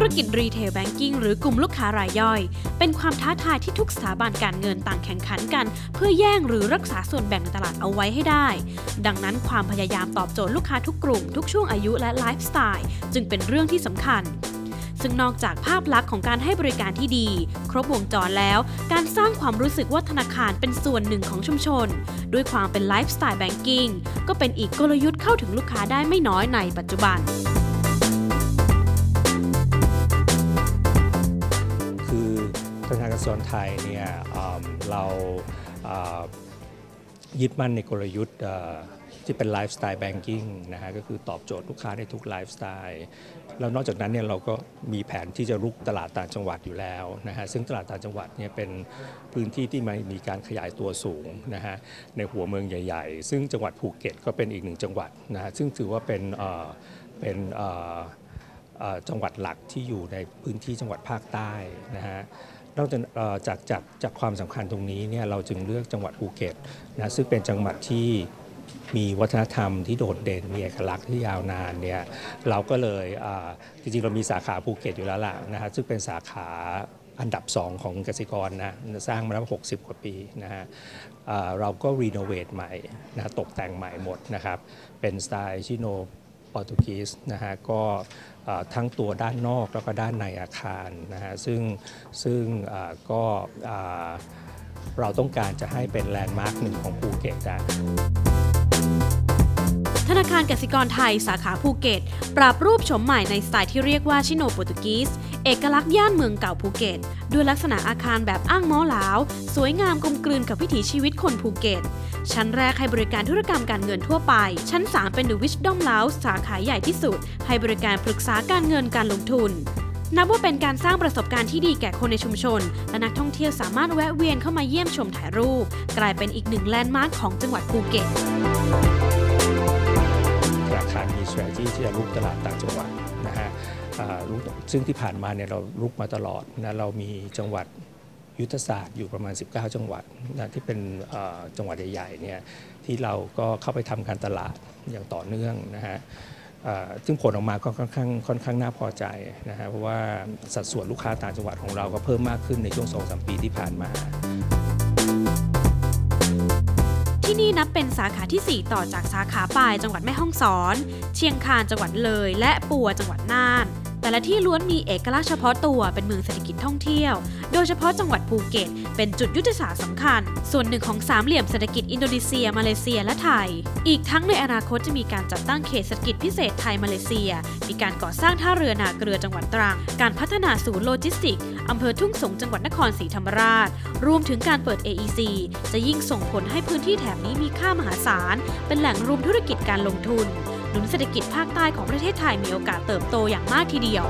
ธุรกิจรีเทลแบงกิ้งหรือกลุ่มลูกค้ารายย่อย เป็นความท้าทายที่ทุกสถาบันการเงินต่างแข่งขันกัน เพื่อแย่งหรือรักษาส่วนแบ่งในตลาดเอาไว้ให้ได้ ดังนั้นความพยายามตอบโจทย์ลูกค้าทุกกลุ่ม ทุกช่วงอายุและไลฟ์สไตล์จึงเป็นเรื่องที่สำคัญซึ่งนอกจากภาพลักษณ์ของการให้บริการที่ดี ครบวงจรแล้ว การสร้างความรู้สึกว่าธนาคารเป็นส่วนหนึ่งของชุมชน ด้วยความเป็นไลฟ์สไตล์แบงกิ้งก็เป็นอีกกลยุทธ์เข้าถึงลูกค้าได้ไม่น้อยในปัจจุบัน ธนาคารกสิกรไทยเนี่ยเเรายึดมั่นในกลยุทธ์ที่เป็นไลฟ์สไตล์แบงกิ้งนะฮะก็คือตอบโจทย์ลูกค้าได้ทุกไลฟ์สไตล์แล้วนอกจากนั้นเนี่ยเราก็มีแผนที่จะรุกตลาดต่างจังหวัดอยู่แล้วนะฮะซึ่งตลาดต่างจังหวัดเนี่ยเป็นพื้นที่ที่มันมีการขยายตัวสูงนะฮะในหัวเมืองใหญ่ ๆ ซึ่งจังหวัดภูเก็ตก็เป็นอีกหนึ่งจังหวัดนะฮะซึ่งถือว่าเป็นเป็นจังหวัดหลักที่อยู่ในพื้นที่จังหวัดภาคใต้นะฮะ นอกจากเอ่อจากจากจากความสำคัญตรงนี้เนี่ยเราจึงเลือกจังหวัดภูเก็ตนะซึ่งเป็นจังหวัดที่มีวัฒนธรรมที่โดดเด่นมีเอกลักษณ์ที่ยาวนานเนี่ยเราก็เลยจริงๆเรามีสาขาภูเก็ตอยู่แล้วล่ะนะฮะซึ่งเป็นสาขาอันดับ 2 ของกสิกรนะสร้างมาแล้ว 60 กว่าปีนะฮะเราก็รีโนเวทใหม่นะตกแต่งใหม่หมดนะครับเป็นสไตล์ชิโน โปรตุเกสนะฮะก็ทั้งตัวด้านนอกแล้วก็ด้านในอาคารนะฮะซึ่งซึ่งก็เอ่อเราต้องการจะให้เป็นแลนด์มาร์คหนึ่งของภูเก็ตนะธนาคารกสิกรไทยสาขาภูเก็ต ปรับรูปโฉมใหม่ในสไตล์ที่เรียกว่าชิโนโปรตุกีสเอกลักษณ์ย่านเมืองเก่าภูเก็ต ด้วยลักษณะอาคารแบบอ้างม้อหลาว สวยงามกลมกลืนกับวิถีชีวิตคนภูเก็ต ชั้นแรกให้บริการธุรกรรมการเงินทั่วไป ชั้น 3 เป็น The Wisdom Lounge สาขาใหญ่ที่สุด ให้บริการปรึกษาการเงินการลงทุนนับว่าเป็นการสร้างประสบการณ์ที่ดีแก่คนในชุมชน และนักท่องเที่ยวสามารถแวะเวียนเข้ามาเยี่ยมชมถ่ายรูป กลายเป็นอีกหนึ่งแลนด์มาร์คของจังหวัดภูเก็ตธนาคารมี strategy ที่จะลุกตลาดต่างจังหวัดนะฮะ ซึ่งที่ผ่านมาเนี่ยเราลุกมาตลอดนะเรามีจังหวัดยุทธศาสตร์อยู่ประมาณ 19 จังหวัดนะที่เป็นจังหวัดใหญ่ๆเนี่ยที่เราก็เข้าไปทำการตลาดอย่างต่อเนื่องนะฮะซึ่งผลออกมาก็ค่อนข้างค่อนข้างน่าพอใจนะฮะเพราะว่าสัดส่วนลูกค้าต่างจังหวัดของเราก็เพิ่มมากขึ้นในช่วง 2-3 ปีที่ผ่านมา ที่นี่นับเป็นสาขาที่ 4 ต่อจากสาขาปลายจังหวัดแม่ฮ่องสอน เชียงคานจังหวัดเลย และปัวจังหวัดน่าน แต่ละที่ล้วนมีเอกลักษณ์เฉพาะตัวเป็นเมืองเศรษฐกิจท่องเที่ยว โดยเฉพาะจังหวัดภูเก็ต เป็นจุดยุทธศาสตร์สำคัญ ส่วนหนึ่งของสามเหลี่ยมเศรษฐกิจอินโดนีเซีย มาเลเซียและไทย อีกทั้งในอนาคตจะมีการจัดตั้งเขตเศรษฐกิจพิเศษไทยมาเลเซีย มีการก่อสร้างท่าเรือนาเกลือจังหวัดตรัง การพัฒนาศูนย์โลจิสติกส์อำเภอทุ่งสงจังหวัดนครศรีธรรมราช รวมถึงการเปิด AEC จะยิ่งส่งผลให้พื้นที่แถบนี้มีค่ามหาศาล เป็นแหล่งรวมธุรกิจการลงทุน หนุนเศรษฐกิจภาคใต้ของประเทศไทยมีโอกาสเติบโตอย่างมากทีเดียว